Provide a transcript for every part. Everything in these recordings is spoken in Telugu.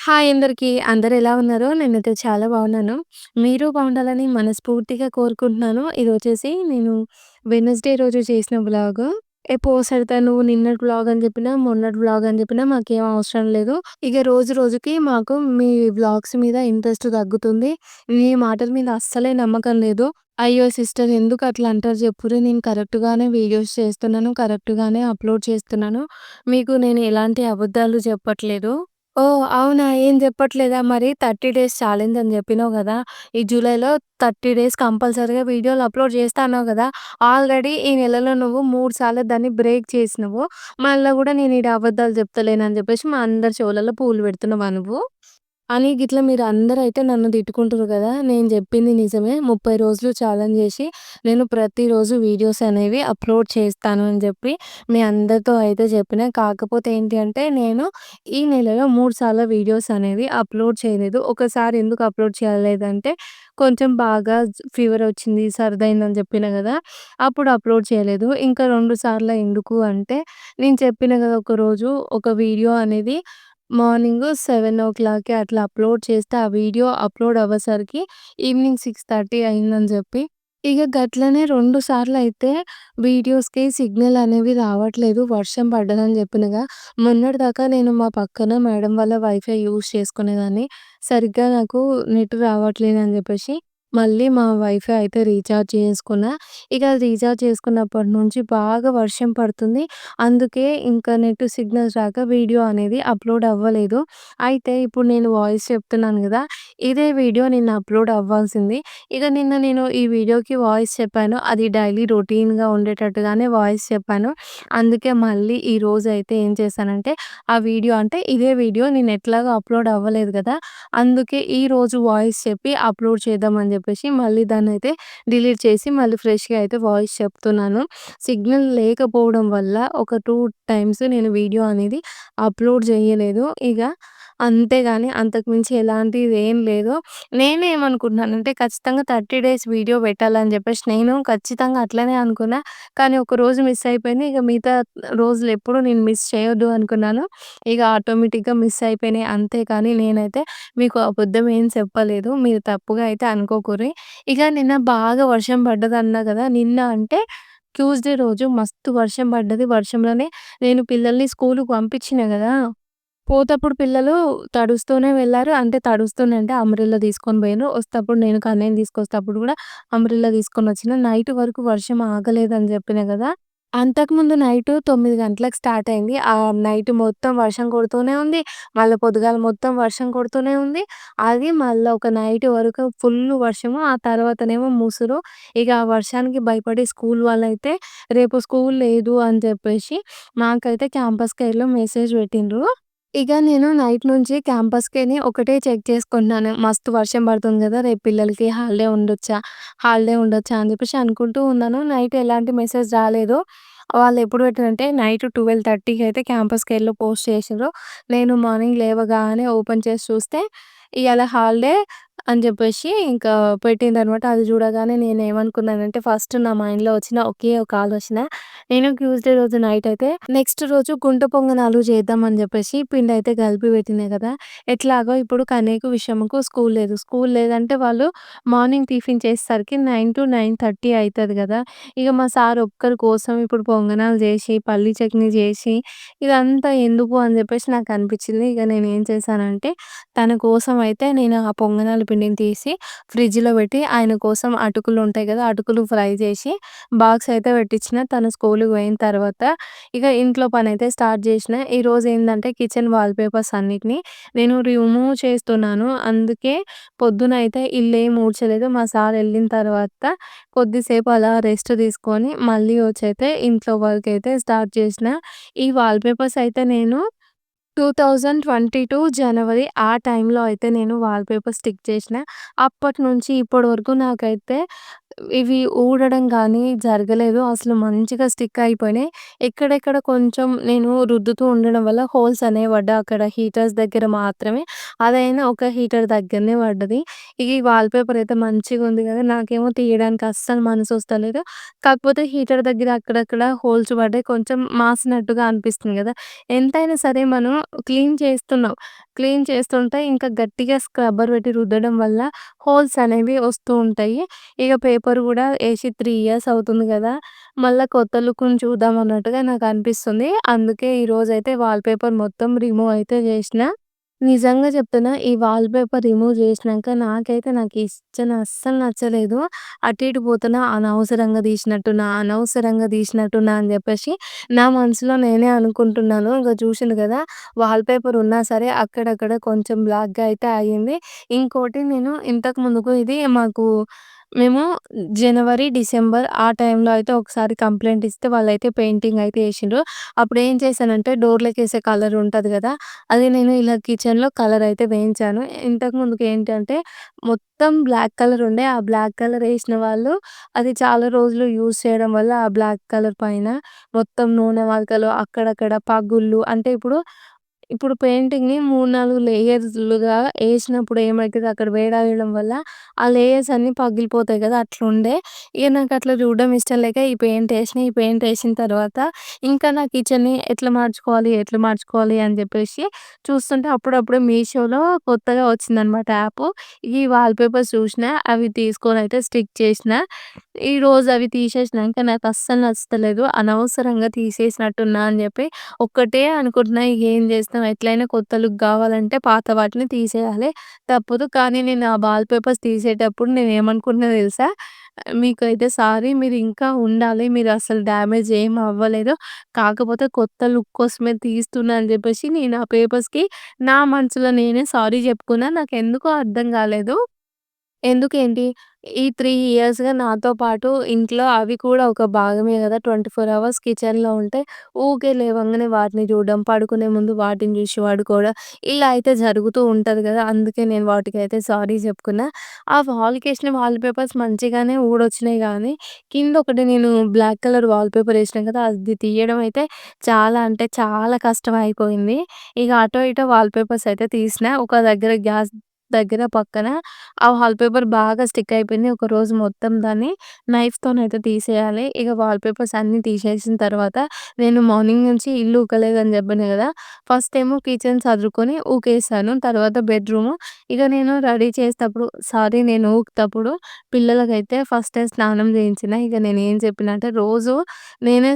హాయ్ అందరికి. అందరు ఎలా ఉన్నారో? నేనైతే చాలా బాగున్నాను. మీరు బాగుండాలని మనస్ఫూర్తిగా కోరుకుంటున్నాను. ఇది వచ్చేసి నేను వెనస్డే రోజు చేసిన బ్లాగ్ ఎప్పుడు సరిత నువ్వు నిన్నటి బ్లాగ్ అని చెప్పినా, మొన్నటి బ్లాగ్ అని చెప్పినా మాకేం అవసరం లేదు. ఇక రోజు రోజుకి మాకు మీ వ్లాగ్స్ మీద ఇంట్రెస్ట్ తగ్గుతుంది. మీ మాటల మీద అస్సలే నమ్మకం లేదు. అయ్యో! సిస్టర్ ఎందుకు అట్లా అంటారు చెప్పుర్రి. నేను కరెక్ట్‌గానే వీడియోస్ చేస్తున్నాను. కరెక్ట్‌గానే అప్‌లోడ్ చేస్తున్నాను. మీకు నేను ఎలాంటి అబద్ధాలు చెప్పట్లేదు. ఓహ్! అవునా? ఏం చెప్పట్లేదా మరి? 30 డేస్ ఛాలెంజ్ అని చెప్పినావు గదా! ఈ జూలైలో 30 డేస్ కంపల్సరీగా వీడియోలు అప్‌లోడ్ చేస్తా అన్నావు గదా! ఆల్రెడీ ఈ నెలలో నువ్వు 3 సార్లు దాన్ని బ్రేక్ చేసినవు. మళ్ళా గూడా నేను ఈడ అబద్ధాలు చెప్తలేనని చెప్పేసి మా అందరి చెవులలో పూలు పెడుతున్నావా నువ్వు? అని గిట్లా అయితే నన్ను తిట్టుకుంటారు కదా నేను చెప్పింది నిజమే. 30 రోజులు ఛాలెంజ్ చేసి నేను ప్రతిరోజు వీడియోస్ అనేవి అప్‌లోడ్ చేస్తాను అని చెప్పి మీ అందరితో అయితే చెప్పిన. కాకపోతే ఏంటి అంటే నేను ఈ నెలలో మూడు సార్లు వీడియోస్ అనేవి అప్‌లోడ్ చేయలేదు. ఒకసారి ఎందుకు అప్‌లోడ్ చేయలేదంటే కొంచెం బాగా ఫీవర్ వచ్చింది, సర్దయిందని చెప్పిన కదా అప్పుడు అప్‌లోడ్ చేయలేదు. ఇంకా రెండు సార్లు ఎందుకు అంటే నేను చెప్పిన గదా! ఒకరోజు ఒక వీడియో అనేది మార్నింగ్ 7:00కి అట్లా అప్‌లోడ్ చేస్తే ఆ వీడియో అప్‌లోడ్ అవ్వేసరికి ఈవినింగ్ 6:30 అయిందని చెప్పి. ఇక గట్లనే 2 సార్లయితే వీడియోస్‌కి సిగ్నల్ అనేవి రావట్లేదు. వర్షం పడ్డదని చెప్పినగా. మొన్నటిదాకా నేను మా పక్కన మేడం వాళ్ళ వైఫై యూజ్ చేసుకునేదాన్ని. సరిగ్గా నాకు నెట్ రావట్లేదని చెప్పేసి మళ్ళీ మా వైఫై అయితే రీఛార్జ్ చేసుకున్నా. ఇక రీఛార్జ్ చేసుకున్నప్పటి నుంచి బాగా వర్షం పడుతుంది. అందుకే ఇంకా నెట్ సిగ్నల్స్ రాక వీడియో అనేది అప్‌లోడ్ అవ్వలేదు. అయితే ఇప్పుడు నేను వాయిస్ చెప్తున్నాను కదా ఇదే వీడియో నిన్న అప్‌లోడ్ అవ్వాల్సింది. ఇక నిన్న నేను ఈ వీడియోకి వాయిస్ చెప్పాను. అది డైలీ రొటీన్‌గా ఉండేటట్టుగానే వాయిస్ చెప్పాను. అందుకే మళ్ళీ ఈరోజైతే ఏం చేశానంటే ఆ వీడియో అంటే ఇదే వీడియో నేను ఎట్లాగో అప్‌లోడ్ అవ్వలేదు కదా అందుకే ఈరోజు వాయిస్ చెప్పి అప్‌లోడ్ చేద్దామని చెప్పి చెప్పేసి మళ్ళీ దాన్ని అయితే డిలీట్ చేసి మళ్ళీ ఫ్రెష్‌గా అయితే వాయిస్ చెప్తున్నాను. సిగ్నల్ లేకపోవడం వల్ల ఒక టూ టైమ్స్ నేను వీడియో అనేది అప్‌లోడ్ చేయలేదు. ఇక అంతేగాని అంతకుమించి ఎలాంటిది ఏం లేదు. నేనేమనుకుంటున్నానంటే ఖచ్చితంగా 30 డేస్ వీడియో పెట్టాలని చెప్పేసి నేను ఖచ్చితంగా అట్లనే అనుకున్నా. కానీ ఒకరోజు మిస్ అయిపోయింది. ఇక మిగతా రోజులు ఎప్పుడు నేను మిస్ చేయొద్దు అనుకున్నాను. ఇక ఆటోమేటిక్‌గా మిస్ అయిపోయినాయి. అంతే కానీ నేనైతే మీకు అబద్ధం ఏం చెప్పలేదు. మీరు తప్పుగా అయితే అనుకోకుర్రి. ఇక నిన్న బాగా వర్షం పడ్డదన్నా గదా! నిన్న అంటే ట్యూస్‌డే రోజు మస్తు వర్షం పడ్డది. వర్షంలోనే నేను పిల్లల్ని స్కూలుకి పంపించిన గదా! పోతప్పుడు పిల్లలు తడుస్తూనే వెళ్ళారు అంటే తడుస్తూనే అంటే అంబ్రెల్లా తీసుకొని పోయిండ్రు. వస్తప్పుడు నేను కన్నయ్యని తీసుకొస్తప్పుడు గూడా అంబ్రెల్లా తీసుకొనొచ్చిన. నైట్ వరకు వర్షం ఆగలేదని చెప్పిన గదా! అంతకుముందు నైటు 9 గంటలకు స్టార్ట్ అయింది. ఆ నైట్ మొత్తం వర్షం కొడుతూనే ఉంది. మళ్ళా పొద్దుగాల మొత్తం వర్షం కొడుతూనే ఉంది. అది మళ్ళా ఒక నైట్ వరకు ఫుల్లు వర్షము. ఆ తర్వాతనేమో ముసురు. ఇక ఆ వర్షానికి భయపడి స్కూల్ వాళ్ళైతే రేపు స్కూల్ లేదు అని చెప్పేసి మాకైతే క్యాంపస్ కేర్‌లో మెసేజ్ పెట్టిండ్రు. ఇక నేను నైట్ నుంచి క్యాంపస్‌కెని ఒకటే చెక్ చేసుకుంటున్నాను. మస్తు వర్షం పడుతుంది కదా రేపు పిల్లలకి హాలిడే ఉండొచ్చా? హాలిడే ఉండొచ్చా? అని చెప్పేసి అనుకుంటూ ఉన్నాను. నైట్ ఎలాంటి మెసేజ్ రాలేదు. వాళ్ళు ఎప్పుడు పెట్టారంటే నైట్ 12:30కి అయితే క్యాంపస్కి వెళ్ళి పోస్ట్ చేసిండ్రు. నేను మార్నింగ్ లేవగానే ఓపెన్ చేసి చూస్తే ఇవాళ హాలిడే అని చెప్పేసి ఇంకా పెట్టిందనమాట. అది చూడగానే నేను ఏమనుకున్నానంటే ఫస్ట్ నా మైండ్‌లో వచ్చిన ఒకే ఒక ఆలోచన నేను ట్యూస్‌డే రోజు నైట్ అయితే నెక్స్ట్ రోజు గుంట పొంగనాలు చేద్దాం అని చెప్పేసి పిండి అయితే కలిపి పెట్టినా కదా ఎట్లాగో ఇప్పుడు కనేకు విషయముకు స్కూల్ లేదు. స్కూల్ లేదంటే వాళ్ళు మార్నింగ్ టిఫిన్ చేసేసరికి నైన్ టు నైన్ థర్టీ అవుతుంది కదా ఇక మా సార్ ఒక్కరి కోసం ఇప్పుడు పొంగనాలు చేసి, పల్లీ చట్నీ చేసి ఇదంతా ఎందుకు అని చెప్పేసి నాకు అనిపించింది. ఇక నేను ఏం చేశానంటే తన కోసం అయితే నేను ఆ పొంగనాలు పిండిని తీసి ఫ్రిడ్జ్‌లో పెట్టి ఆయన కోసం అటుకులు ఉంటాయి కదా అటుకులు ఫ్రై చేసి బాక్స్ అయితే పెట్టించిన. తను స్కూల్‌కి పోయిన తర్వాత ఇక ఇంట్లో పని అయితే స్టార్ట్ చేసిన. ఈరోజు ఏంటంటే కిచెన్ వాల్ పేపర్స్ అన్నిటిని నేను రిమూవ్ చేస్తున్నాను. అందుకే పొద్దున అయితే ఇల్లు ఏం ఊడ్చలేదు. మా సార్ వెళ్ళిన తర్వాత కొద్దిసేపు అలా రెస్ట్ తీసుకొని మళ్ళీ వచ్చైతే ఇంట్లో వర్క్ అయితే స్టార్ట్ చేసిన. ఈ వాల్ పేపర్స్ అయితే నేను 2022 జనవరి ఆ టైంలో అయితే నేను వాల్ పేపర్ స్టిక్ చేసిన. అప్పటినుంచి ఇప్పటి వరకు నాకైతే ఇవి ఊడడం కానీ జరగలేదు. అసలు మంచిగా స్టిక్ అయిపోయినాయి. ఎక్కడెక్కడ కొంచెం నేను రుద్దుతూ ఉండడం వల్ల హోల్స్ అనేవి పడ్డా అక్కడ హీటర్స్ దగ్గర మాత్రమే. అదైనా ఒక హీటర్ దగ్గరనే పడ్డది. ఈ వాల్ పేపర్ అయితే మంచిగుంది కదా నాకేమో తీయడానికి అస్సలు మనసు వస్తలేదు కాకపోతే హీటర్ దగ్గర అక్కడక్కడ హోల్స్ పడ్డాయి. కొంచెం మాసినట్టుగా అనిపిస్తుంది కదా ఎంతైనా సరే మనం క్లీన్ చేస్తున్నాం. క్లీన్ చేస్తుంటే ఇంకా గట్టిగా స్క్రబ్బర్ పెట్టి రుద్దడం వల్ల హోల్స్ అనేవి వస్తూ ఉంటాయి. ఇక పేపర్ గూడా ఏసి 3 ఇయర్స్ అవుతుంది గదా! మళ్ళా కొత్త లుక్‌ని చూద్దాం అన్నట్టుగా నాకనిపిస్తుంది. అందుకే ఈరోజైతే వాల్‌పేపర్ మొత్తం రిమూవ్ అయితే జేసినా. నిజంగా చెప్తున్నా ఈ వాల్ పేపర్ రిమూవ్ చేసినాక నాకైతే నాకు ఈ కిచెన్ అస్సలు నచ్చలేదు. అటు ఇటు పోతున్నా అనవసరంగా తీసినట్టున్నా, అనవసరంగా తీసినట్టున్నా అని చెప్పేసి నా మనసులో నేనే అనుకుంటున్నాను. ఇగ చూసిండ్రు వాల్ పేపర్ ఉన్నా సరే అక్కడక్కడ కొంచెం బ్లాక్‌గా అయితే అయింది. ఇంకోటి నేను ఇంతకు ముందుకు ఇది మాకు మేము జనవరి, డిసెంబర్ ఆ టైంలో అయితే ఒకసారి కంప్లెయింట్ ఇస్తే వాళ్ళైతే పెయింటింగ్ అయితే వేసిండ్రు అప్పుడు ఏం చేశానంటే డోర్‌లకేసే కలర్ ఉంటది గదా! అది నేను ఇలా కిచెన్‌లో కలర్ అయితే వేయించాను. ఇంతకుముందుకు ఏంటంటే మొత్తం బ్లాక్ కలర్ ఉండే. ఆ బ్లాక్ కలర్ ఏసిన వాళ్ళు అది చాలా రోజులు యూజ్ చేయడం వల్ల ఆ బ్లాక్ కలర్ పైన మొత్తం నూనె మరకలు అక్కడక్కడ పగుళ్ళు అంటే ఇప్పుడు ఇప్పుడు పెయింటింగ్‌ని 3, 4 లేయర్స్‌లుగా ఏసినప్పుడు ఏమైతది అక్కడ వేడయడం వల్ల ఆ లేయర్స్ అన్నీ పగిలిపోతాయి కదా! అట్లుండే. నాకు నాకట్లా చూడడం ఇష్టం లేక ఈ పెయింట్ ఏసినా. ఈ పెయింట్ ఏసిన తర్వాత ఇంకా నా కిచెన్‌ని ఎట్లా మార్చుకోవాలి, ఎట్లా మార్చుకోవాలి అని చెప్పేసి చూస్తుంటే అప్పుడప్పుడే మీషోలో కొత్తగా వచ్చిందనమాట యాపు. ఈ వాల్‌పేపర్స్ చూసినా అవి తీసుకొనైతే స్టిక్ చేసినా. ఈరోజు అవి తీసేసినాక నాకు అస్సలు నచ్చలేదు అనవసరంగా తీసేసినట్టున్నా అని చెప్పి ఒక్కటే అనుకుంటున్నా ఏం చేస్తాం ఎట్లయినా కొత్త లుక్ కావాలంటే పాత వాటిని తీసేయాలి. తప్పదు. కానీ నేను ఆ వాల్‌పేపర్స్ తీసేటప్పుడు నేను ఏమనుకుంటున్నా తెలుసా? మీకైతే సారీ మీరు ఇంకా ఉండాలి. మీరు అసలు డ్యామేజ్ ఏం అవ్వలేదు. కాకపోతే కొత్త లుక్ కోసమే తీస్తున్నా అని చెప్పేసి నేను ఆ పేపర్స్‌కి నా మనసులో నేనే సారీ చెప్పుకున్నా నాకు ఎందుకో అర్థం కాలేదు ఎందుకేంటి? ఈ 3 ఇయర్స్‌గా నాతో పాటు ఇంట్లో అవి కూడా ఒక భాగమే గదా! 24 అవర్స్ కిచెన్‌లో ఉంటే ఊకే లేవంగానే వాటిని చూడడం, పడుకునే ముందు వాటిని జూసి పడుకోవడం ఇలా అయితే జరుగుతూ ఉంటది గదా! అందుకే నేను వాటికైతే సారీ జెప్పుకున్నా. ఆ వాల్‌కేసిన వాల్‌పేపర్స్ మంచిగానే ఊడొచ్చినాయి గానీ, కింద ఒకటి నేను బ్లాక్ కలర్ వాల్‌పేపర్ ఏసినా కదా! అది తీయడం అయితే చాలా అంటే చాలా కష్టం అయిపోయింది. ఇక అటో ఇటో వాల్‌పేపర్స్ అయితే తీసిన ఒక దగ్గర గ్యాస్ దగ్గర పక్కన ఆ వాల్‌పేపర్ బాగా స్టిక్ అయిపోయింది. ఒక రోజు మొత్తం దాన్ని నైఫ్‌తోనైతే తీసేయాలి. ఇగ వాల్‌పేపర్స్ అన్నీ తీసేసిన తర్వాత నేను మార్నింగ్ నుంచి ఇల్లు ఊకలేదని చెప్పాను కదా! ఫస్ట్ ఏమో కిచెన్ సదురుకొని ఊకేసాను. తర్వాత బెడ్‌రూము. ఇక నేను రెడీ చేసేటప్పుడు సారీ నేను ఊకేటప్పుడు పిల్లలకైతే ఫస్టే స్నానం చేయించిన. ఇక నేనేం చెప్పినా అంటే రోజు నేనే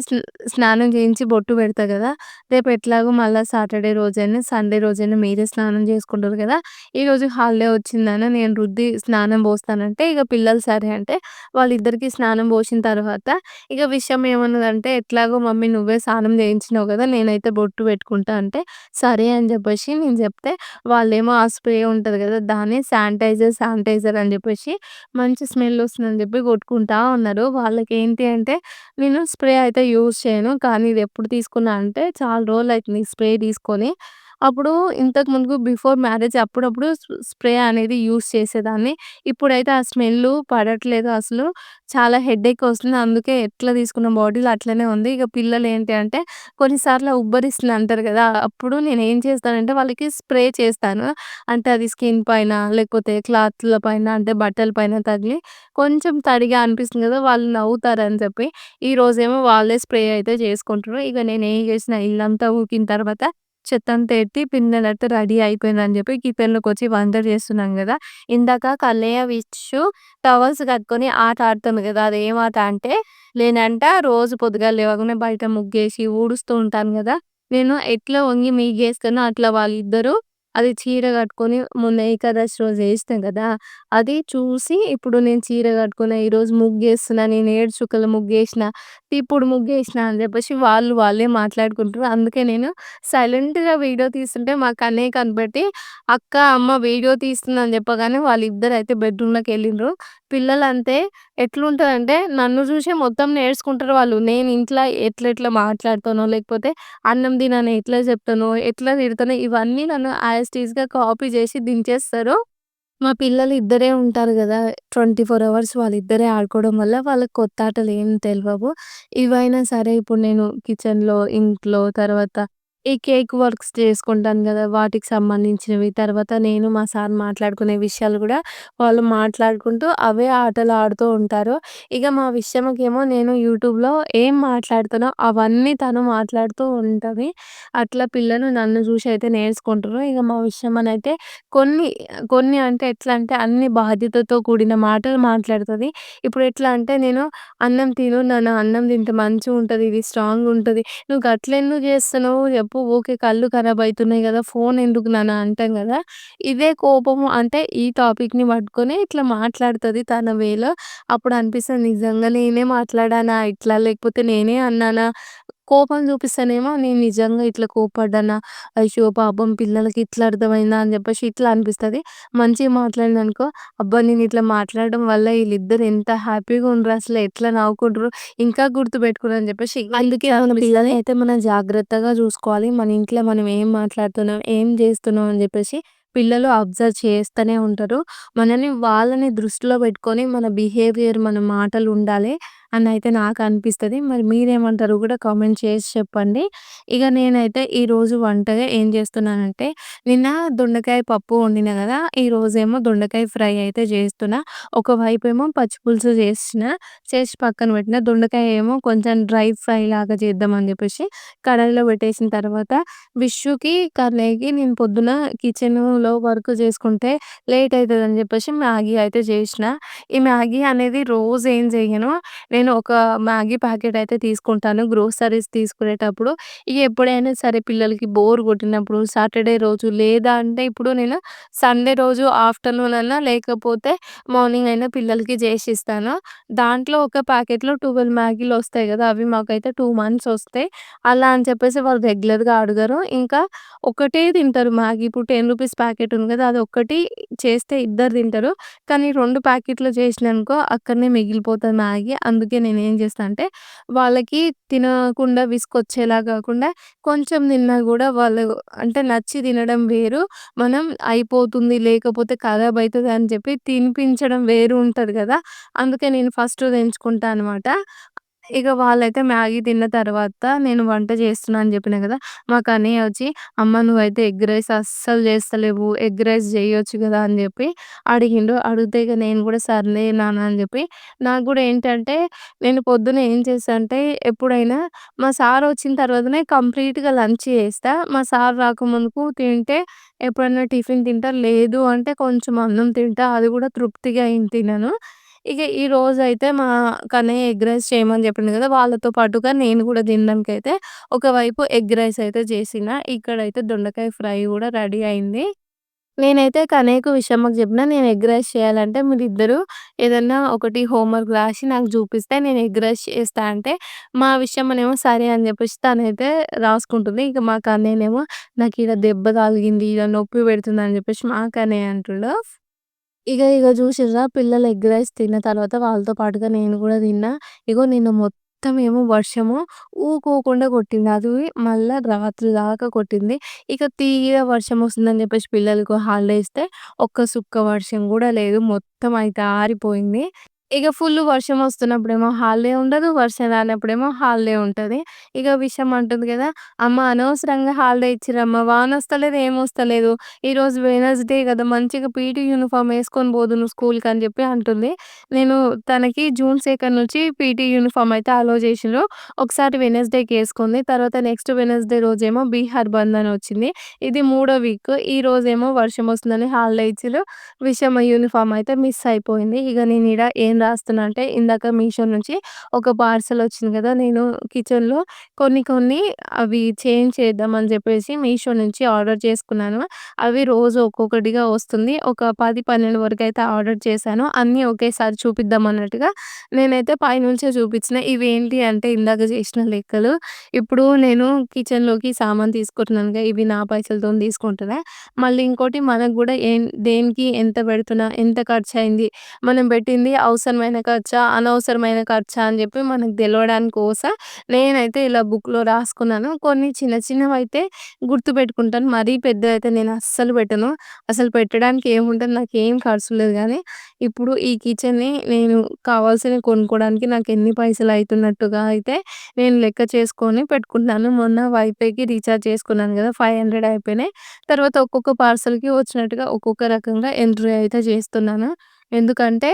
స్నానం చేయించి బొట్టు పెడతా కదా రేపు ఎట్లాగో మళ్ళా సాటర్‌డే రోజైనా, సండే రోజైనా మీరే స్నానం చేసుకుంటారు కదా! ఈరోజు హాలిడే వచ్చిందని నేను రుద్ది స్నానం పోస్తానంటే ఇక పిల్లలు సరే అంటే వాళ్ళిద్దరికీ స్నానం పోసిన తర్వాత ఇక విషయం ఏమన్నదంటే ఎట్లాగో మమ్మీ నువ్వే స్నానం చేయించినావు కదా నేనైతే బొట్టు పెట్టుకుంటా అంటే సరే అని చెప్పేసి నేను చెప్తే వాళ్ళేమో ఆ స్ప్రే ఉంటుంది కదా దాన్ని శానిటైజర్, శానిటైజర్ అని చెప్పేసి మంచి స్మెల్ వస్తుందని చెప్పి కొట్టుకుంటా ఉన్నారు. వాళ్ళకి ఏంటి అంటే నేను స్ప్రే అయితే యూజ్ చేయను. కానీ ఇది ఎప్పుడు తీసుకున్నా అంటే చాలా రోజులు అవుతుంది స్ప్రే తీసుకొని. అప్పుడు ఇంతకు ముందు బిఫోర్ మ్యారేజ్ అప్పుడప్పుడు స్ప్రే అనేది యూజ్ చేసేదాన్ని. ఇప్పుడైతే ఆ స్మెల్లు పడట్లేదు అసలు. చాలా హెడేక్ వస్తుంది. అందుకే ఎట్లా తీసుకున్న బాటిల్ అట్లనే ఉంది. ఇక పిల్లలు ఏంటి అంటే కొన్నిసార్లు ఉబ్బరిస్తుంది అంటారు కదా అప్పుడు నేనేం చేస్తానంటే వాళ్ళకి స్ప్రే చేస్తాను. అంటే అది స్కిన్ పైన లేకపోతే క్లాత్‌ల పైన అంటే బట్టల పైన తగిలి కొంచెం తడిగా అనిపిస్తుంది కదా వాళ్ళు నవ్వుతారని చెప్పి ఈరోజేమో వాళ్ళే స్ప్రే అయితే చేసుకుంటుర్రు. ఇగ నేనేం చేసిన ఇల్లంతా ఊకిన తర్వాత చెత్తంతా ఎత్తి పిండెలైతే రెడీ అయిపోయిందని చెప్పి కిచెన్లోకి వచ్చి వంట చేస్తున్నాను కదా. ఇందాక కన్నయ్య విచ్చు టవల్స్ కట్టుకొని ఆట ఆడుతుంది అది ఏం ఆట అంటే నేనంట రోజు పొద్దుగాల లేవగానే బయట ముగ్గేసి ఊడుస్తూ ఉంటాను కదా నేను ఎట్లా వంగి ముగ్గేస్తానో అట్లా వాళ్ళిద్దరూ అది చీర కట్టుకొని మొన్న ఏకాదశి రోజు వేస్తాం కదా అది చూసి ఇప్పుడు నేను చీర కట్టుకున్నా, ఈరోజు ముగ్గేస్తున్నా, నేను 7 చుక్కల ముగ్గేసినా, ఇప్పుడు ముగ్గేసినా అని చెప్పేసి వాళ్ళు వాళ్ళే మాట్లాడుకుంటారు. అందుకే నేను సైలెంట్‌గా వీడియో తీస్తుంటే మా కన్నయ్య కనిపెట్టి అక్క, అమ్మ వీడియో తీస్తుందని చెప్పగానే వాళ్ళిద్దరైతే బెడ్‌రూమ్‌లోకెళ్ళిండ్రు. పిల్లలంతే ఎట్లుంటదంటే నన్ను చూసి మొత్తం నేర్చుకుంటారు వాళ్ళు. నేను ఇంట్ల ఎట్లెట్లా మాట్లాడతానో, లేకపోతే అన్నం తినని ఎట్లా చెప్తానో, ఎట్లా తిడతానో ఇవన్నీ నన్ను యాజ్ టీజ్‌గా కాపీ చేసి దించేస్తారు. మా పిల్లలు ఇద్దరే ఉంటారు కదా ట్వంటీ ఫోర్ అవర్స్ వాళ్ళిద్దరే ఆడుకోవడం వల్ల వాళ్ళకి కొత్త ఆటలు ఏం తెలియవు ఇవైనా సరే ఇప్పుడు నేను కిచెన్‌లో, ఇంట్లో తర్వాత ఈ కేక్ వర్క్స్ చేసుకుంటాను కదా వాటికి సంబంధించినవి. తర్వాత నేను మా సార్ మాట్లాడుకునే విషయాలు కూడా వాళ్ళు మాట్లాడుకుంటూ అవే ఆటలు ఆడుతూ ఉంటారు. ఇక మా విషయంకేమో నేను యూట్యూబ్‌లో ఏం మాట్లాడుతానో అవన్నీ తను మాట్లాడుతూ ఉంటుంది అట్లా పిల్లలు నన్ను చూసి అయితే నేర్చుకుంటారు. ఇక మా విషయమనైతే కొన్ని, కొన్ని అంటే ఎట్లా అంటే అన్ని బాధ్యతతో కూడిన మాటలు మాట్లాడుతుంది ఇప్పుడు ఎట్లా అంటే నేను "అన్నం తిను నాన్న అన్నం తింటే మంచిగా ఉంటుంది ఇది స్ట్రాంగ్ ఉంటుంది నువ్వు గట్లెందుకు జేస్తున్నావు కోపం ఓకే కళ్ళు అవుతున్నాయి కదా ఫోన్ ఎందుకు నాన్న" అంటాం కదా ఇదే కోపం అంటే ఈ టాపిక్‌ని పట్టుకొని ఇట్లా మాట్లాడుతుంది తన వేలో. అప్పుడు అనిపిస్తుంది నిజంగా నేనే మాట్లాడానా ఇట్లా? లేకపోతే నేనే అన్నానా? కోపం చూపిస్తేనేమో నేను నిజంగా ఇట్లా కోప్పడ్డానా? అయ్యో! పాపం పిల్లలకి ఇట్లా అర్థమైందా? అని జెప్పేసి ఇట్లా అనిపిస్తది. మంచిగా మాట్లాడిననుకో అబ్బా! నేను ఇట్లా మాట్లాడడం వల్ల ఈళ్ళిద్దరు ఎంత హ్యాపీగా ఉండ్రు అసలు ఎట్లా నవ్వుకుండ్రు. ఇంకా గుర్తుపెట్టుకుర్రు అని జెప్పేసి అందుకే పిల్లల్ని అయితే మనం జాగ్రత్తగా జూసుకోవాలి. మన ఇంట్లో మనం ఏం మాట్లాడుతున్నాం, ఏం జేస్తున్నాం అని జెప్పేసి పిల్లలు అబ్జర్వ్ చేస్తనే ఉంటారు. మనల్ని వాళ్ళని దృష్టిలో పెట్టుకొని మన బిహేవియర్, మన మాటలు ఉండాలి అని అయితే నాకు అనిపిస్తుంది మరి మీరేమంటారు కూడా కామెంట్ చేసి చెప్పండి. ఇక నేనైతే ఈరోజు వంటగా ఏం చేస్తున్నానంటే నిన్న దొండకాయ పప్పు వండిన కదా ఈరోజు ఈరోజేమో దొండకాయ ఫ్రై అయితే చేస్తున్నా ఒకవైపు ఏమో పచ్చిపులుసు చేసిన చేసి పక్కన పెట్టిన. దొండకాయ ఏమో కొంచెం డ్రై ఫ్రై లాగా చేద్దామని చెప్పేసి కడాయిలో పెట్టేసిన తర్వాత విష్షుకి, కన్నయ్యకి నేను పొద్దున కిచెన్‌లో వర్క్ చేసుకుంటే లేట్ అవుతుంది అని చెప్పేసి మ్యాగీ అయితే చేసిన ఈ మ్యాగీ అనేది రోజు ఏం చేయను నేను నేను ఒక మ్యాగీ ప్యాకెట్ అయితే తీసుకుంటాను గ్రోసరీస్ తీసుకునేటప్పుడు. ఇక ఎప్పుడైనా సరే పిల్లలకి బోర్ కొట్టినప్పుడు సాటర్‌డే రోజు లేదా అంటే ఇప్పుడు నేను సండే రోజు ఆఫ్టర్‌నూన్ అన్నా లేకపోతే మార్నింగ్ అయినా పిల్లలకి జేసిస్తాను. దాంట్లో ఒక ప్యాకెట్‌లో టువల్ మ్యాగీలు వస్తాయి కదా అవి మాకైతే టూ మంత్స్ వస్తాయి అలా అని చెప్పేసి వాళ్ళు రెగ్యులర్‌గా అడగరు. ఇంకా ఒకటే తింటారు మ్యాగీ. ఇప్పుడు 10 రూపీస్ ప్యాకెట్ ఉంది కదా అది ఒకటి చేస్తే ఇద్దరు తింటారు కానీ రెండు ప్యాకెట్లు చేసినానుకో అక్కడనే మిగిలిపోతుంది మ్యాగీ. అందుకే అందుకే నేను చేస్తా అంటే వాళ్ళకి తినకుండా విసుగొచ్చేలా కాకుండా కొంచెం తిన్నా కూడా వాళ్ళు అంటే నచ్చి తినడం వేరు. మనం అయిపోతుంది లేకపోతే ఖరాబ్ అవుతుంది అని చెప్పి తినిపించడం వేరు ఉంటుంది కదా అందుకే నేను ఫస్ట్ తెంచుకుంటా అనమాట. ఇక వాళ్ళైతే మ్యాగీ తిన్న తర్వాత నేను వంట చేస్తున్నా అని చెప్పిన కదా మాకు అన్నయ్య వచ్చి "అమ్మ నువ్వైతే ఎగ్ రైస్ అస్సలు చేస్తలేవు. ఎగ్ రైస్ చేయొచ్చు కదా" అని చెప్పి అడిగిండు. అడిగితే ఇక నేను కూడా సర్లే నాన్న అని చెప్పి నాకు కూడా ఏంటంటే నేను పొద్దున ఏం చేస్తా అంటే ఎప్పుడైనా మా సార్ వచ్చిన తర్వాతనే కంప్లీట్‌గా లంచ్ చేస్తా. మా సార్ రాకముందుకు తింటే ఎప్పుడన్నా టిఫిన్ తింటా. లేదు అంటే కొంచెం అన్నం తింటా. అది కూడా తృప్తిగా ఏం తినను. ఇగ ఈరోజైతే మా కన్నయ్య ఎగ్ రైస్ చేయమని చెప్పిండు కదా వాళ్ళతో పాటుగా నేను కూడా తినడానికి అయితే ఒకవైపు ఎగ్ రైస్ అయితే చేసిన. ఇక్కడైతే దొండకాయ ఫ్రై కూడా రెడీ అయింది. నేనైతే కన్నయ్యకు విషమ్మకు చెప్పిన నేను ఎగ్ రైస్ చేయాలంటే మీరిద్దరూ ఏదన్నా ఒకటి హోంవర్క్ రాసి నాకు చూపిస్తే నేను ఎగ్ రైస్ చేస్తా అంటే మా విషయమ్మనేమో సరే అని చెప్పేసి తనైతే రాసుకుంటుంది. ఇక మా కన్నయ్యనేమో నాకీడ దెబ్బ తాగింది ఈడ నొప్పి పెడుతుందని చెప్పేసి మా కన్నయ్య అంటుండు. ఇక ఇక జూషిర్రా పిల్లలు ఎగ్ రైస్ తిన్న తర్వాత వాళ్ళతో పాటుగా నేను కూడా తిన్నా. ఇగో నిన్న మొత్తం ఏమో వర్షము ఊకోకుండా కొట్టింది. అది మళ్ళా రాత్రి దాకా కొట్టింది. ఇక తీరా వర్షం వస్తుందని చెప్పేసి పిల్లలకు హాలిడే ఇస్తే ఒక్క సుక్క వర్షం కూడా లేదు. మొత్తం అయితే ఆరిపోయింది. ఇక ఫుల్ వర్షం వస్తున్నప్పుడేమో హాలిడే ఉండదు. వర్షం రానప్పుడేమో హాలిడే ఉంటది. ఇక విషయం అంటుంది కదా "అమ్మ అనవసరంగా హాలిడే ఇచ్చిర్రమ్మ. వానొస్తలేదు ఏమొస్తలేదు. ఈరోజు వెనస్డే కదా మంచిగా పీటీ యూనిఫార్మ్ వేసుకొని పోదును నువ్వు స్కూల్‌కి" అని చెప్పి అంటుంది. నేను తనకి జూన్ సెకండ్ నుంచి పీటీ యూనిఫార్మ్ అయితే అలో జేషిర్రు. ఒకసారి వెనస్డేకి వేసుకుంది తర్వాత నెక్స్ట్ వెనస్‌డే రోజేమో బీహార్ బంద్ అని వచ్చింది. ఇది మూడో వీక్. ఈ రోజేమో వర్షం వస్తుందని హాలిడే ఇచ్చిర్రు. విషయమ్మ యూనిఫార్మ్ అయితే మిస్ అయిపోయింది. ఇగ నేనీడ ఏం రాస్తున్నా అంటే ఇందాక మీషో నుంచి ఒక పార్సెల్ వచ్చింది కదా నేను కిచెన్‌లో కొన్ని కొన్ని అవి చేంజ్ చేద్దామని చెప్పేసి మీషో నుంచి ఆర్డర్ చేసుకున్నాను. అవి రోజు ఒక్కొక్కటిగా వస్తుంది. ఒక పది పన్నెండు వరకు అయితే ఆర్డర్ చేశాను. అన్నీ ఒకేసారి చూపిద్దాం అన్నట్టుగా నేనైతే పైనుంచే చూపించిన. ఇవి ఏంటి అంటే ఇందాక చేసిన లెక్కలు. ఇప్పుడు నేను కిచెన్‌లోకి సామాను తీసుకుంటున్నాను ఇవి నా పైసలతోని తీసుకుంటున్నా. మళ్ళీ ఇంకోటి మనకు కూడా ఏం దేనికి ఎంత పెడుతున్నా, ఎంత ఖర్చు అయింది మనం పెట్టింది అవసరం అవసరమైన ఖర్చా, అనవసరమైన ఖర్చా అని చెప్పి మనకు తెలవడానికి కోస నేనైతే ఇలా బుక్‌లో రాసుకున్నాను. కొన్ని చిన్న చిన్నవి అయితే గుర్తుపెట్టుకుంటాను. మరీ పెద్దవయితే నేను అస్సలు పెట్టను. అసలు పెట్టడానికి ఏముంటుంది నాకు ఏం ఖర్చు లేదు కానీ ఇప్పుడు ఈ కిచెన్‌ని నేను కావాల్సినవి కొనుక్కోవడానికి నాకు ఎన్ని పైసలు అవుతున్నట్టుగా అయితే నేను లెక్క చేసుకొని పెట్టుకుంటున్నాను. మొన్న వైఫైకి రీఛార్జ్ చేసుకున్నాను కదా ఫైవ్ హండ్రెడ్ అయిపోయినాయి. తర్వాత ఒక్కొక్క పార్సెల్‌కి వచ్చినట్టుగా ఒక్కొక్క రకంగా ఎంట్రీ అయితే చేస్తున్నాను. ఎందుకంటే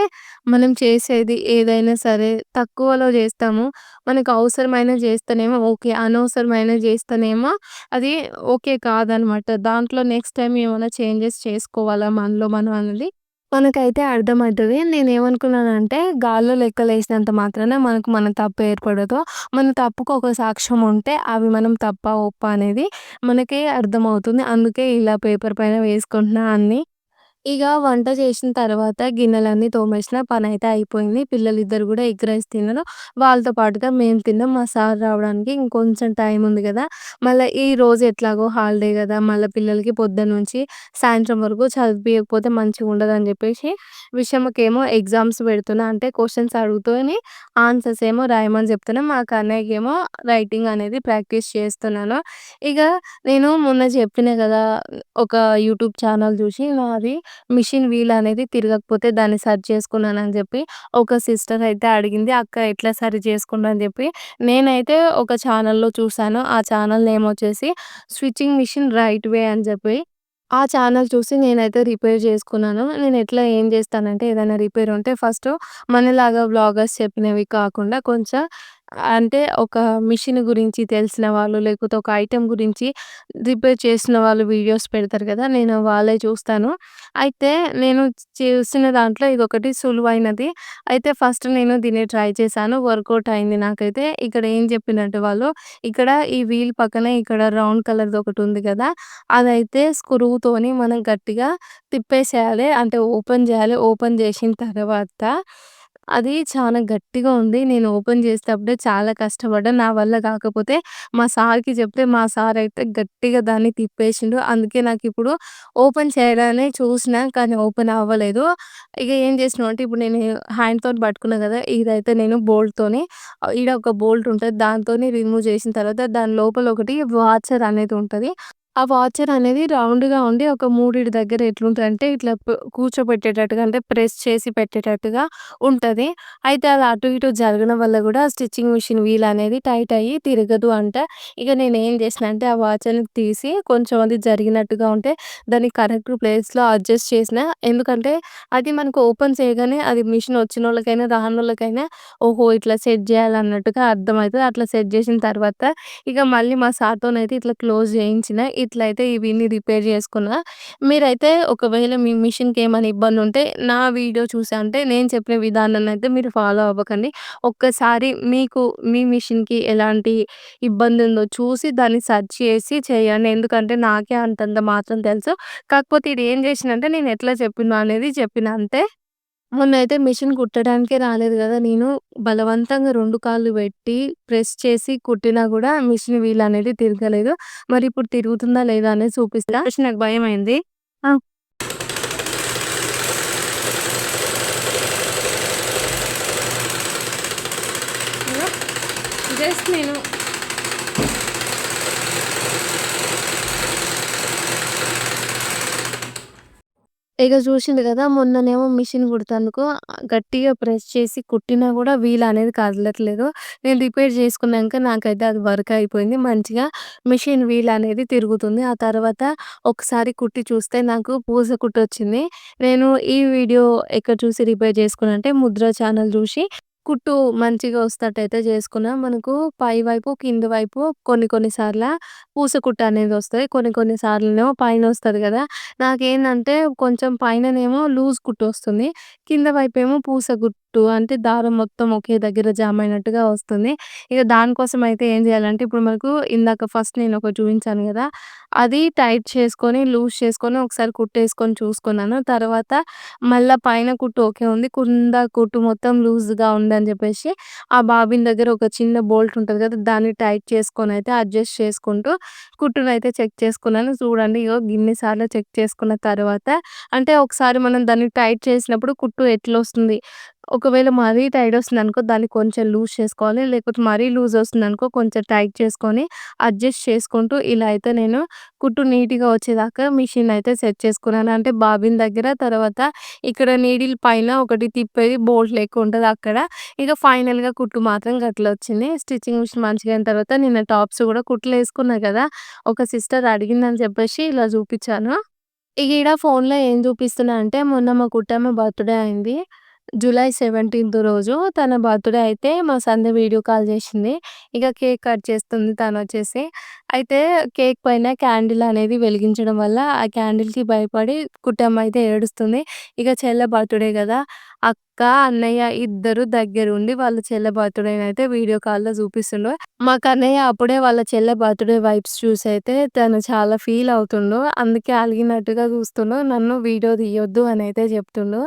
మనం చేసేది ఏదైనా సరే తక్కువలో చేస్తాము మనకు అవసరమైనవి చేస్తేనేమో ఓకే. అనవసరమైనవి చేస్తేనేమో అది ఓకే కాదనమాట. దాంట్లో నెక్స్ట్ టైమ్ ఏమైనా చేంజెస్ చేసుకోవాలా మనలో మనం అనేది మనకైతే అర్థమైతది. నేనేమనుకున్నానంటే గాల్లో లెక్కలేసినంత మాత్రాన మనకు మన తప్పు ఏర్పడదు. మన తప్పుకు ఒక సాక్ష్యం ఉంటే అవి మనం తప్పా, ఒప్పా అనేది మనకే అర్థమవుతుంది. అందుకే ఇలా పేపర్ పైన వేసుకుంటున్నా అన్నీ. ఇక వంట చేసిన తర్వాత గిన్నెలన్నీ తోమేసిన. పనైతే అయిపోయింది. పిల్లలిద్దరు కూడా ఎగ్ రైస్ తిన్నారు. వాళ్ళతో పాటుగా మేము తిన్నాం. మా సార్ రావడానికి ఇంకొంచెం టైం ఉంది గదా! మళ్ళా ఈరోజు ఎట్లాగో హాలిడే కదా మళ్ళా పిల్లలకి పొద్దున్నుంచి సాయంత్రం వరకు చదివిపియకపోతే మంచిగుండదని విషయంకి విషమకేమో ఎగ్జామ్స్ పెడుతున్నా. అంటే క్వశ్చన్స్ అడుగుతూనే ఆన్సర్స్ ఏమో రాయమని చెప్తున్నా. మా కన్నయ్యకేమో రైటింగ్ అనేది ప్రాక్టీస్ చేస్తున్నాను. ఇక నేను మొన్న చెప్పినా కదా ఒక యూట్యూబ్ ఛానల్ చూసి నాది మిషన్ వీల్ అనేది తిరగకపోతే దాన్ని సరి చేసుకున్నానని చెప్పి ఒక సిస్టర్ అయితే అడిగింది. అక్క ఎట్లా సరి చేసుకున్నా అని చెప్పి నేనైతే ఒక ఛానల్‌లో చూసాను. ఆ ఛానల్ నేమ్ వచ్చేసి స్విచ్చింగ్ మిషన్ రైట్ వే అని చెప్పి ఆ ఛానల్ చూసి నేనైతే రిపేర్ చేసుకున్నాను. నేను ఎట్లా ఏం చేస్తానంటే ఏదైనా రిపేర్ ఉంటే ఫస్ట్ మనలాగా వ్లాగర్స్ చెప్పినవి కాకుండా కొంచెం అంటే ఒక మిషన్ గురించి తెలిసిన వాళ్ళు లేకపోతే ఒక ఐటెమ్ గురించి రిపేర్ చేసిన వాళ్ళు వీడియోస్ పెడతారు కదా నేను వాళ్ళే చూస్తాను. అయితే నేను చూసిన దాంట్లో ఇదొకటి సులువైనది. అయితే ఫస్ట్ నేను దీన్ని ట్రై చేశాను. వర్కౌట్ అయింది నాకైతే. ఇక్కడ ఏం చెప్పినట్టు వాళ్ళు ఇక్కడ ఈ వీల్ పక్కనే ఇక్కడ రౌండ్ కలర్‌ది ఒకటుంది కదా! అదైతే స్క్రూతోని మనం గట్టిగా తిప్పేసేయాలి. అంటే ఓపెన్ చేయాలి ఓపెన్ చేసిన తర్వాత అది చాలా గట్టిగా ఉంది. నేను ఓపెన్ చేసేటప్పుడే చాలా కష్టపడ్డా. నా వల్ల కాకపోతే మా సార్‌కి చెప్తే మా సార్ అయితే గట్టిగా దాన్ని తిప్పేసిండు. అందుకే నాకు ఇప్పుడు ఓపెన్ చేయాలని చూసినా కానీ ఓపెన్ అవ్వలేదు. ఇక ఏం చేసినామంటే ఇప్పుడు నేను హ్యాండ్తో పట్టుకున్నా కదా ఇదైతే నేను బోల్ట్‌తోని ఈడ ఒక బోల్ట్ ఉంటుంది దాంతోని రిమూవ్ చేసిన తర్వాత దాని లోపల ఒకటి వాచర్ అనేది ఉంటుంది ఆ వాచర్ అనేది రౌండ్‌గా ఉండి ఒక మూడిటి దగ్గర ఎట్లుంటదంటే ఇట్లా ప్ కూర్చోబెట్టేటట్టుగా అంటే ప్రెస్ చేసి పెట్టేటట్టుగా ఉంటది. అయితే అది అటు ఇటు జరగడం వల్ల గూడా స్టిచ్చింగ్ మిషన్ వీల్ అనేది టైట్ అయ్యి తిరగదు అంట. ఇగ నేనేం చేసినా అంటే ఆ వాచర్‌ని తీసి కొంచెం అది జరిగినట్టుగా ఉంటే దాన్ని కరెక్ట్ ప్లేస్‌లో అడ్జస్ట్ చేసినా. ఎందుకంటే అది మనకు ఓపెన్ చేయగానే అది మిషన్ వచ్చినోళ్ళకైనా, రానోళ్ళకైనా ఓహో! ఇట్లా సెట్ చేయాలన్నట్టుగా అర్థమవుతుంది అట్లా సెట్ చేసిన తర్వాత ఇక మళ్ళీ మా సార్‌తోనైతే ఇట్లా క్లోజ్ చేయించిన. ఇట్లయితే ఇవన్నీ రిపేర్ చేసుకున్నా. మీరైతే ఒకవేళ మీ మిషన్‌కి ఏమైనా ఇబ్బంది ఉంటే నా వీడియో చూసి అంటే నేను చెప్పిన విధానాన్ని అయితే మీరు ఫాలో అవ్వకండి. ఒక్కసారి మీకు మీ మిషన్‌కి ఎలాంటి ఇబ్బంది ఉందో చూసి దాన్ని సర్చ్ చేసి చేయండి. ఎందుకంటే నాకే అంతంత మాత్రం తెలుసు. కాకపోతే ఇది ఏం చేసినంటే నేను ఎట్లా చెప్పినా అనేది చెప్పిన అంతే. మొన్నైతే మిషన్ కుట్టడానికే రాలేదు గదా! నేను బలవంతంగా 2 కాళ్ళు పెట్టి ప్రెస్ చేసి కుట్టినా గూడా మిషన్ వీల్ అనేది తిరగలేదు. మరి ఇప్పుడు తిరుగుతుందా లేదా అనేది చూపిస్తా. ఫస్ట్ నాకు భయమైంది. ఆ! ఇగో జస్ట్ నేను ఇక చూసింది కదా మొన్ననేమో మిషన్ కుడతానుకో గట్టిగా ప్రెస్ చేసి కుట్టినా కూడా వీల్ అనేది కదలట్లేదు. నేను రిపేర్ చేసుకున్నాక నాకైతే అది వర్క్ అయిపోయింది. మంచిగా మిషన్ వీల్ అనేది తిరుగుతుంది. ఆ తర్వాత ఒకసారి కుట్టి చూస్తే నాకు పూస కుట్టొచ్చింది. నేను ఈ వీడియో ఎక్కడ చూసి రిపేర్ చేసుకున్నా అంటే ముద్ర ఛానల్ చూసి కుట్టు మంచిగా వస్తట్టయితే చేసుకున్నా. మనకు పై వైపు, కింది వైపు కొన్ని కొన్ని సార్ల పూస కుట్టు అనేది వస్తది. కొన్ని కొన్ని సార్లనేమో పైన వస్తది నాకు ఏంటంటే కొంచెం పైననేమో లూజ్ కుట్టు వస్తుంది. కింద వైపేమో పూస కుట్టు అంటే దారం మొత్తం ఒకే దగ్గర జామ్ అయినట్టుగా వస్తుంది. ఇక దానికోసం అయితే ఏం చేయాలంటే ఇప్పుడు మనకు ఇందాక ఫస్ట్ నేను ఒకటి చూపించాను కదా అది టైట్ చేసుకొని, లూజ్ చేసుకొని ఒకసారి కుట్టేసుకొని చూసుకున్నాను. తర్వాత మళ్ళా పైన కుట్టు ఓకే ఉంది. కింద కుట్టు మొత్తం లూజ్‌గా ఉందని చెప్పేసి ఆ బాబిన్ దగ్గర ఒక చిన్న బోల్ట్ ఉంటది కదా దాన్ని టైట్ చేసుకొని అయితే అడ్జస్ట్ చేసుకుంటూ కుట్టునైతే చెక్ చేసుకున్నాను. చూడండి ఇగో గిన్ని సార్లు చెక్ చేసుకున్న తర్వాత అంటే ఒకసారి మనం దాన్ని టైట్ చేసినప్పుడు కుట్టు ఎట్లొస్తుంది ఒకవేళ మరీ టైట్ వస్తుందనుకో దాన్ని కొంచెం లూజ్ చేసుకోవాలి. లేకపోతే మరీ లూజ్ వస్తుందనుకో కొంచెం టైట్ చేసుకొని అడ్జస్ట్ చేసుకుంటూ ఇలా అయితే నేను కుట్టు నీట్‌గా వచ్చేదాకా మిషన్ అయితే సెట్ చేసుకున్నాను. అంటే బాబిన్ దగ్గర తర్వాత ఇక్కడ నీడిల్ పైన ఒకటి తిప్పేది బోల్ట్ లెక్క ఉంటది అక్కడ. ఇక ఫైనల్‌గా కుట్టు మాత్రం గట్లా వచ్చింది. స్టిచ్చింగ్ మిషన్ మంచిగా అయిన తర్వాత నిన్న టాప్స్ కూడా కుట్లేసుకున్నా కదా! ఒక సిస్టర్ అడిగిందని చెప్పేసి ఇలా చూపించాను. ఇగ ఈడ ఫోన్‌లో ఏం చూపిస్తున్నా అంటే మొన్న మా కుట్టమ్మ బర్త్‌డే అయింది. జూలై 17థ్ రోజు తన బర్త్‌డే అయితే మా సంధ్య వీడియో కాల్ చేసింది. ఇక కేక్ కట్ చేస్తుంది తను వచ్చేసి అయితే కేక్ పైన క్యాండిల్ అనేది వెలిగించడం వల్ల ఆ క్యాండిల్‌కి భయపడి కుట్టమ్మ అయితే ఏడుస్తుంది. ఇక చెల్లె బర్త్‌డే కదా! అక్క, అన్నయ్య ఇద్దరు దగ్గరుండి వాళ్ళ చెల్లె బర్త్‌డేనైతే వీడియో కాల్‌లో చూపిస్తుండు. మా కన్నయ్య అప్పుడే వాళ్ళ చెల్లె బర్త్‌డే వైబ్స్ చూసైతే తను చాలా ఫీల్ అవుతుండు. అందుకే అలిగినట్టుగా చూస్తుండు. నన్ను వీడియో తీయొద్దు అనైతే చెప్తుండు.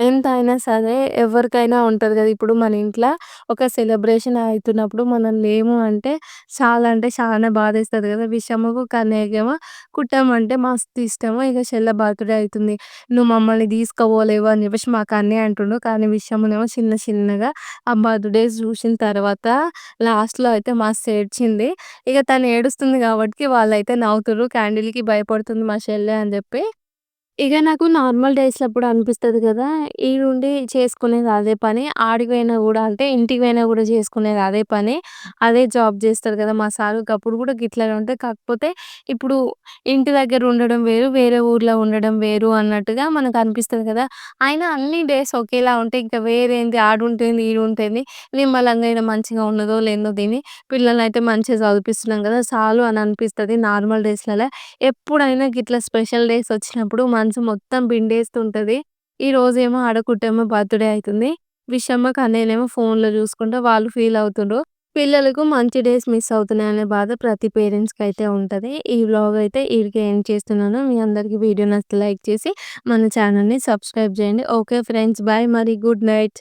ఎంత అయినా సరే ఎవరికైనా ఉంటది కదా! ఇప్పుడు మన ఇంట్ల ఒక సెలబ్రేషన్ అయితున్నప్పుడు మనం లేము అంటే చాలా అంటే చాలానే బాధేస్తది కదా! విషయముకు కన్నయ్యకేమో కుట్టమ్మ అంటే మస్తు ఇష్టము. ఇక చెల్ల బర్త్‌డే అయితుంది. నువ్వు మమ్మల్ని తీసుకపోలేవు అని చెప్పేసి మా కన్నయ్య అంటుండు. కానీ విషమ్మనేమో చిన్న చిన్నగా ఆ బర్త్‌డేస్ చూసిన తర్వాత లాస్ట్‌లో అయితే మస్తు ఏడ్చింది. ఇక తను ఏడుస్తుంది కాబట్టికి వాళ్ళైతే నవ్వుతుర్రు. క్యాండిల్‌కి భయపడుతుంది మా చెల్లె అని చెప్పి. ఇక నాకు నార్మల్ డేస్‌లో అప్పుడు అనిపిస్తది కదా! ఈడుండి చేసుకునేది అదే పని. ఆడికి పోయినా గూడా అంటే ఇంటికి పోయినా గూడా చేసుకునేది అదే పని. అదే జాబ్ చేస్తారు కదా! మా సారు గప్పుడు గూడా గిట్లనే ఉంటది. కాకపోతే ఇప్పుడు ఇంటి దగ్గర ఉండడం వేరు, వేరే ఊర్లో ఉండడం వేరు అన్నట్టుగా మనకు అనిపిస్తది కదా! అయినా అన్ని డేస్ ఒకేలా ఉంటే ఇంకా వేరేంది ఆడుంటేంది, ఈడుంటేంది నిమ్మలంగా ఈడ మంచిగా ఉన్నదో లేదో తిని పిల్లలనైతే మంచిగా చదివిపిస్తున్నాం కదా! చాలు అని అనిపిస్తది నార్మల్ డేస్‌లల్ల. ఎప్పుడైనా గిట్లా స్పెషల్ డేస్ వచ్చినప్పుడు మనసు మొత్తం పిండేస్తుంటది. ఈరోజేమో ఆడ ఆడకుట్టేమో బర్త్‌డే అవుతుంది విషమ్మ, కన్నయ్యనేమో ఫోన్‌లో చూసుకుంటా వాళ్ళు ఫీల్ అవుతుండ్రు. పిల్లలకు మంచి డేస్ మిస్ అవుతున్నాయనే బాధ ప్రతి పేరెంట్స్‌కైతే ఉంటది. ఈ వ్లాగ్ అయితే వీడికి ఏం చేస్తున్నాను. మీ అందరికీ వీడియో నచ్చితే లైక్ చేసి మన ఛానల్ని సబ్స్క్రైబ్ చేయండి. ఓకే ఫ్రెండ్స్ బాయ్ మరి గుడ్ నైట్.